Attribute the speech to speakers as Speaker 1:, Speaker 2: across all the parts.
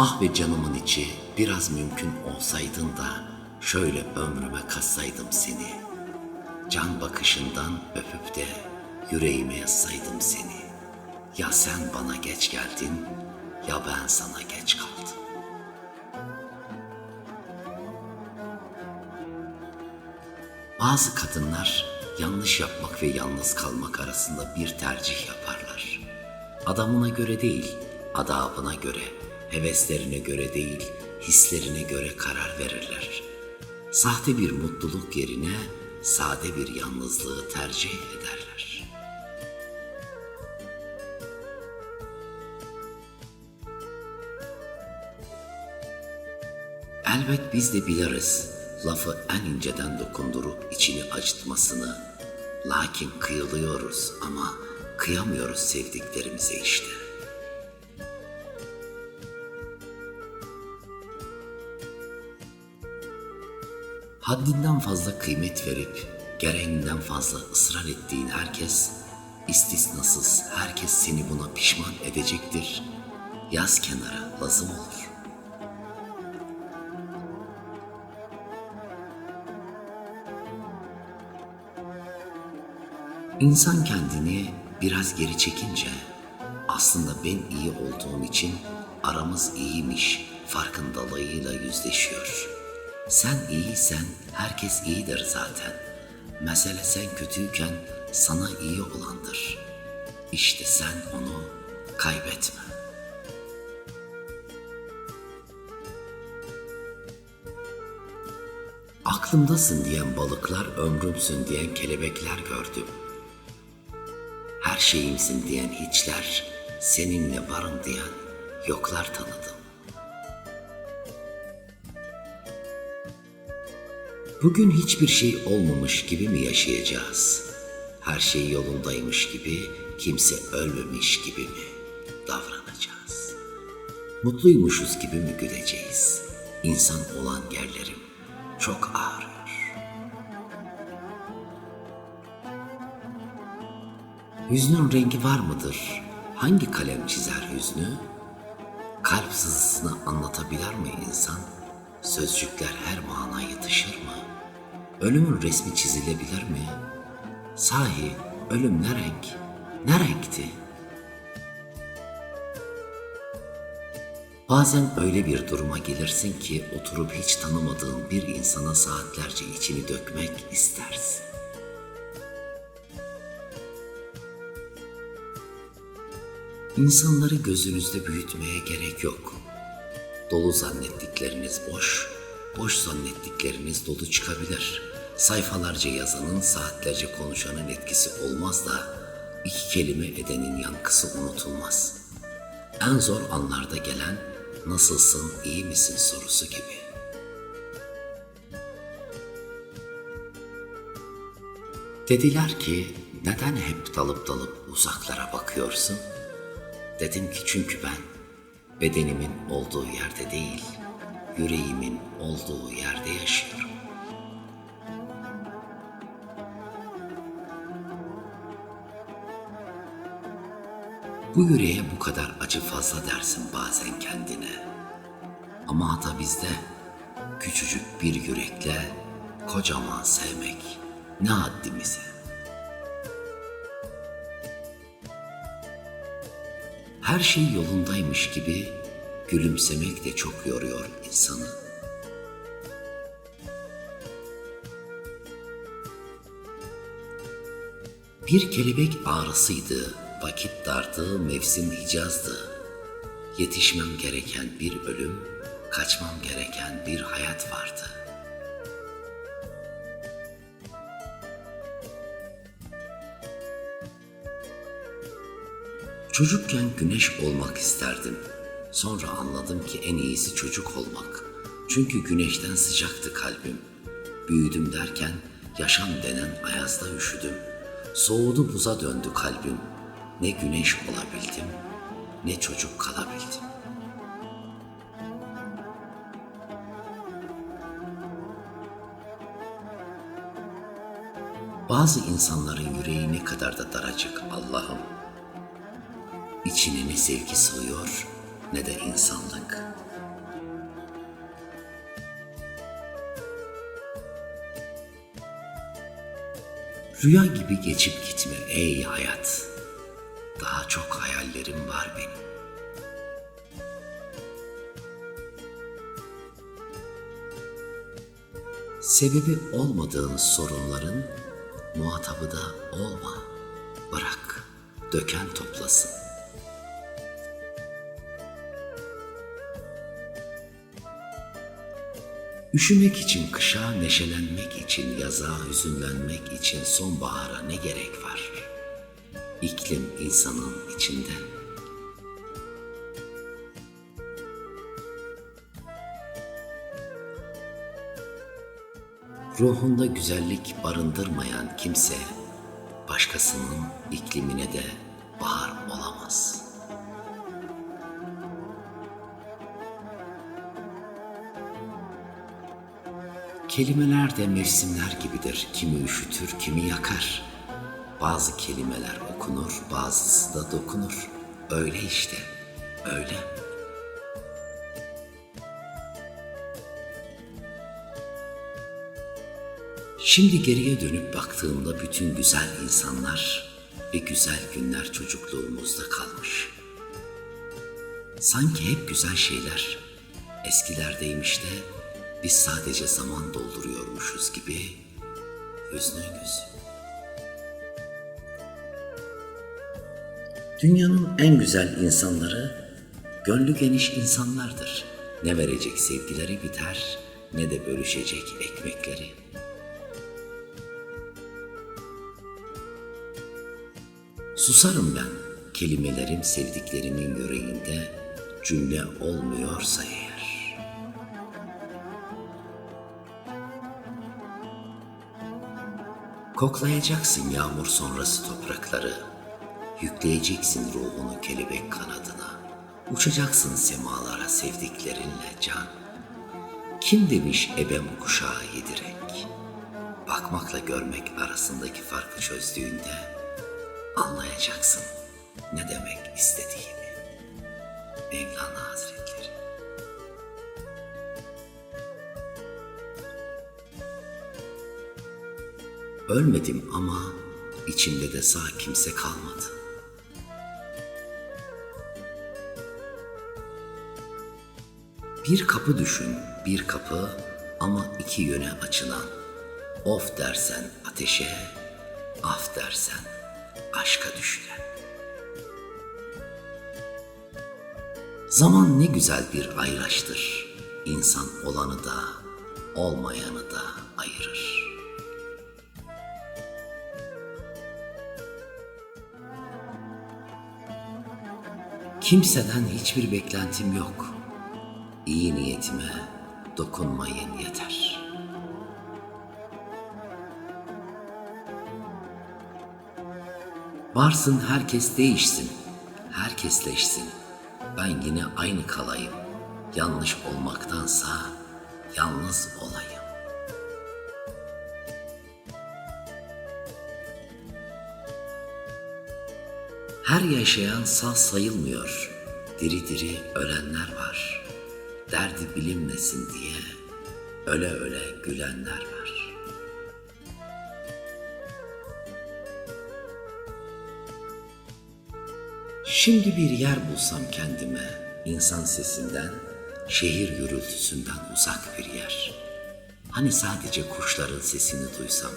Speaker 1: Ah ve canımın içi biraz mümkün olsaydın da şöyle ömrüme katsaydım seni. Can bakışından öpüp de yüreğime yazsaydım seni. Ya sen bana geç geldin ya ben sana geç kaldım. Bazı kadınlar yanlış yapmak ve yalnız kalmak arasında bir tercih yaparlar. Adamına göre değil, adabına göre, heveslerine göre değil, hislerine göre karar verirler. Sahte bir mutluluk yerine sade bir yalnızlığı tercih ederler. Elbet biz de biliriz lafı en inceden dokundurup içini acıtmasını. Lakin kıyılıyoruz ama kıyamıyoruz sevdiklerimize işte. Haddinden fazla kıymet verip gereğinden fazla ısrar ettiğin herkes, istisnasız herkes seni buna pişman edecektir. Yaz kenara lazım olur.'' İnsan kendini biraz geri çekince aslında ben iyi olduğum için aramız iyiymiş farkındalığıyla yüzleşiyor. Sen iyiysen herkes iyidir zaten. Mesele sen kötüyken sana iyi olandır. İşte sen onu kaybetme. Aklımdasın diyen balıklar, ömrümsün diyen kelebekler gördüm. Her şeyimsin diyen hiçler, seninle varım diyen yoklar tanıdım. Bugün hiçbir şey olmamış gibi mi yaşayacağız? Her şey yolundaymış gibi, kimse ölmemiş gibi mi davranacağız? Mutluymuşuz gibi mi güleceğiz? İnsan olan yerlerim çok ağrıyor. Hüznün rengi var mıdır? Hangi kalem çizer hüznü? Kalp sızısını anlatabilir mi insan? Sözcükler her manaya taşır mı? Ölümün resmi çizilebilir mi? Sahi ölüm ne renk? Ne renkti? Bazen öyle bir duruma gelirsin ki oturup hiç tanımadığın bir insana saatlerce içini dökmek istersin. İnsanları gözünüzde büyütmeye gerek yok. Dolu zannettikleriniz boş, boş zannettikleriniz dolu çıkabilir. Sayfalarca yazanın, saatlerce konuşanın etkisi olmaz da iki kelime edenin yankısı unutulmaz. En zor anlarda gelen nasılsın, iyi misin sorusu gibi. Dediler ki neden hep dalıp dalıp uzaklara bakıyorsun? Dedim ki çünkü ben bedenimin olduğu yerde değil, yüreğimin olduğu yerde yaşıyorum. Bu yüreğe bu kadar acı fazla dersin bazen kendine. Ama hata bizde küçücük bir yürekle kocaman sevmek ne haddimize. Her şey yolundaymış gibi gülümsemek de çok yoruyor insanı. Bir kelebek ağrısıydı, vakit dardı, mevsim hicazdı. Yetişmem gereken bir ölüm, kaçmam gereken bir hayat vardı. Çocukken güneş olmak isterdim. Sonra anladım ki en iyisi çocuk olmak. Çünkü güneşten sıcaktı kalbim. Büyüdüm derken yaşam denen ayazda üşüdüm. Soğudu buza döndü kalbim. Ne güneş olabildim, ne çocuk kalabildim. Bazı insanların yüreği ne kadar da daracık Allah'ım içine ne sevgi sığıyor ne de insanlık. Rüya gibi geçip gitme ey hayat. Daha çok hayallerim var benim. Sebebi olmadığın sorunların muhatabı da olma. Bırak, döken toplasın. Üşümek için kışa, neşelenmek için yaza, hüzünlenmek için sonbahara ne gerek var? İklim insanın içinde. Ruhunda güzellik barındırmayan kimse başkasının iklimine de Kelimeler de mevsimler gibidir. Kimi üşütür, kimi yakar. Bazı kelimeler okunur, bazısı da dokunur. Öyle işte, öyle. Şimdi geriye dönüp baktığımda bütün güzel insanlar ve güzel günler çocukluğumuzda kalmış. Sanki hep güzel şeyler eskilerdeymiş de biz sadece zaman dolduruyormuşuz gibi hüznünüz. Dünyanın en güzel insanları gönlü geniş insanlardır. Ne verecek sevgileri biter ne de bölüşecek ekmekleri. Susarım ben kelimelerim sevdiklerimin yüreğinde cümle olmuyorsa eğer. Koklayacaksın yağmur sonrası toprakları, yükleyeceksin ruhunu kelebek kanadına, uçacaksın semalara sevdiklerinle can. Kim demiş ebem kuşağı yedirek? Bakmakla görmek arasındaki farkı çözdüğünde anlayacaksın ne demek istediğimi. Mevlana Hazretleri. Ölmedim ama içimde de sağ kimse kalmadı. Bir kapı düşün, bir kapı ama iki yöne açılan. Of dersen ateşe, af dersen aşka düşülen. Zaman ne güzel bir ayraçtır. İnsan olanı da, olmayanı da Kimseden hiçbir beklentim yok. İyi niyetime dokunmayın yeter. Varsın herkes değişsin, herkesleşsin. Ben yine aynı kalayım. Yanlış olmaktansa yalnız olayım. Her yaşayan sağ sayılmıyor. Diri diri ölenler var. Derdi bilinmesin diye öle öle gülenler var. Şimdi bir yer bulsam kendime, insan sesinden, şehir gürültüsünden uzak bir yer. Hani sadece kuşların sesini duysam,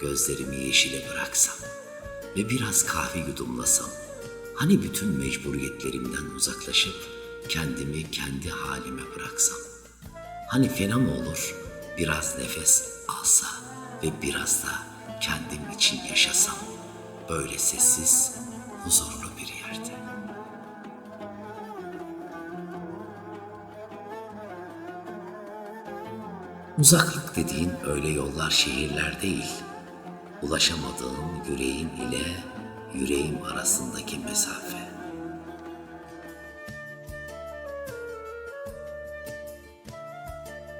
Speaker 1: gözlerimi yeşile bıraksam ve biraz kahve yudumlasam, hani bütün mecburiyetlerimden uzaklaşıp kendimi kendi halime bıraksam. Hani fena mı olur biraz nefes alsa ve biraz da kendim için yaşasam, böyle sessiz, huzurlu bir yerde. Uzaklık dediğin öyle yollar şehirler değil. Ulaşamadığın yüreğin ile yüreğim arasındaki mesafe.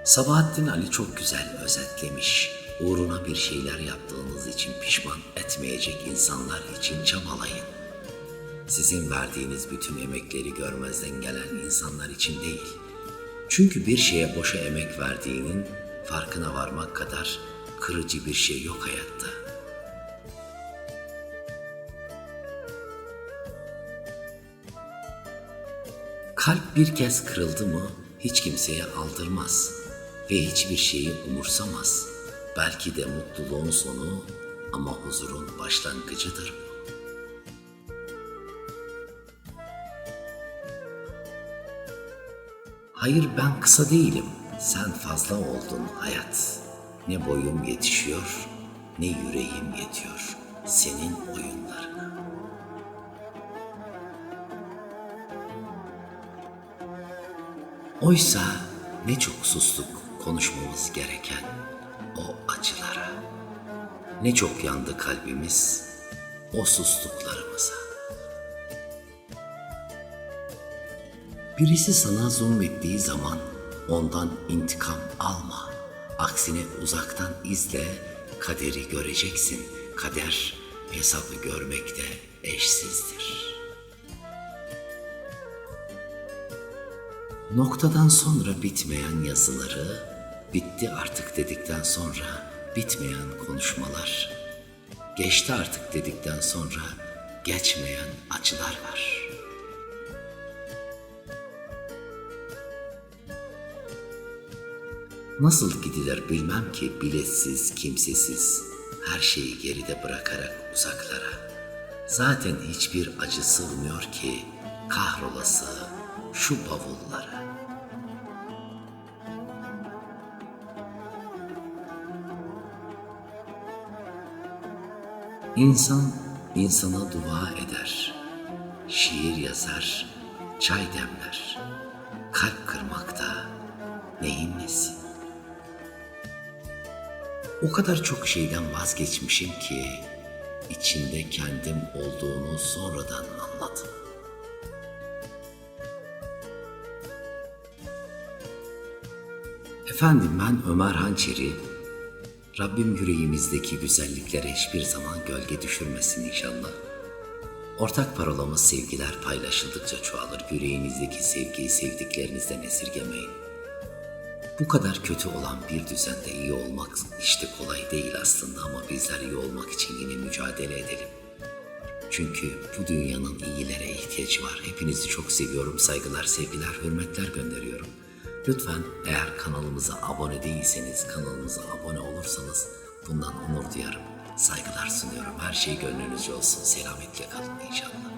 Speaker 1: Sabahattin Ali çok güzel özetlemiş. Uğruna bir şeyler yaptığınız için pişman etmeyecek insanlar için çabalayın. Sizin verdiğiniz bütün emekleri görmezden gelen insanlar için değil. Çünkü bir şeye boşa emek verdiğinin farkına varmak kadar kırıcı bir şey yok hayatta. Kalp bir kez kırıldı mı hiç kimseye aldırmaz ve hiçbir şeyi umursamaz. Belki de mutluluğun sonu ama huzurun başlangıcıdır bu. Hayır ben kısa değilim. Sen fazla oldun hayat. Ne boyum yetişiyor, ne yüreğim yetiyor senin oyunlarına. Oysa ne çok sustuk konuşmamız gereken o acılara. Ne çok yandı kalbimiz o sustuklarımıza. Birisi sana zulmettiği zaman ondan intikam alma. Aksine uzaktan izle, kaderi göreceksin. Kader hesabı görmekte eşsizdir. Noktadan sonra bitmeyen yazıları, bitti artık dedikten sonra bitmeyen konuşmalar, geçti artık dedikten sonra geçmeyen acılar var.'' Nasıl gidilir bilmem ki biletsiz, kimsesiz, her şeyi geride bırakarak uzaklara. Zaten hiçbir acı sığmıyor ki kahrolası şu bavullara. İnsan insana dua eder, şiir yazar, çay demler. Kalp kırmakta neyin nesi? O kadar çok şeyden vazgeçmişim ki içinde kendim olduğunu sonradan anladım. Efendim ben Ömer Hançeri. Rabbim yüreğimizdeki güzelliklere hiçbir zaman gölge düşürmesin inşallah. Ortak parolamız sevgiler paylaşıldıkça çoğalır. Yüreğinizdeki sevgiyi sevdiklerinizden esirgemeyin. Bu kadar kötü olan bir düzende iyi olmak işte kolay değil aslında ama bizler iyi olmak için yine mücadele edelim. Çünkü bu dünyanın iyilere ihtiyacı var. Hepinizi çok seviyorum. Saygılar, sevgiler, hürmetler gönderiyorum. Lütfen eğer kanalımıza abone değilseniz kanalımıza abone olursanız bundan onur duyarım. Saygılar sunuyorum. Her şey gönlünüzce olsun. Selametle kalın inşallah.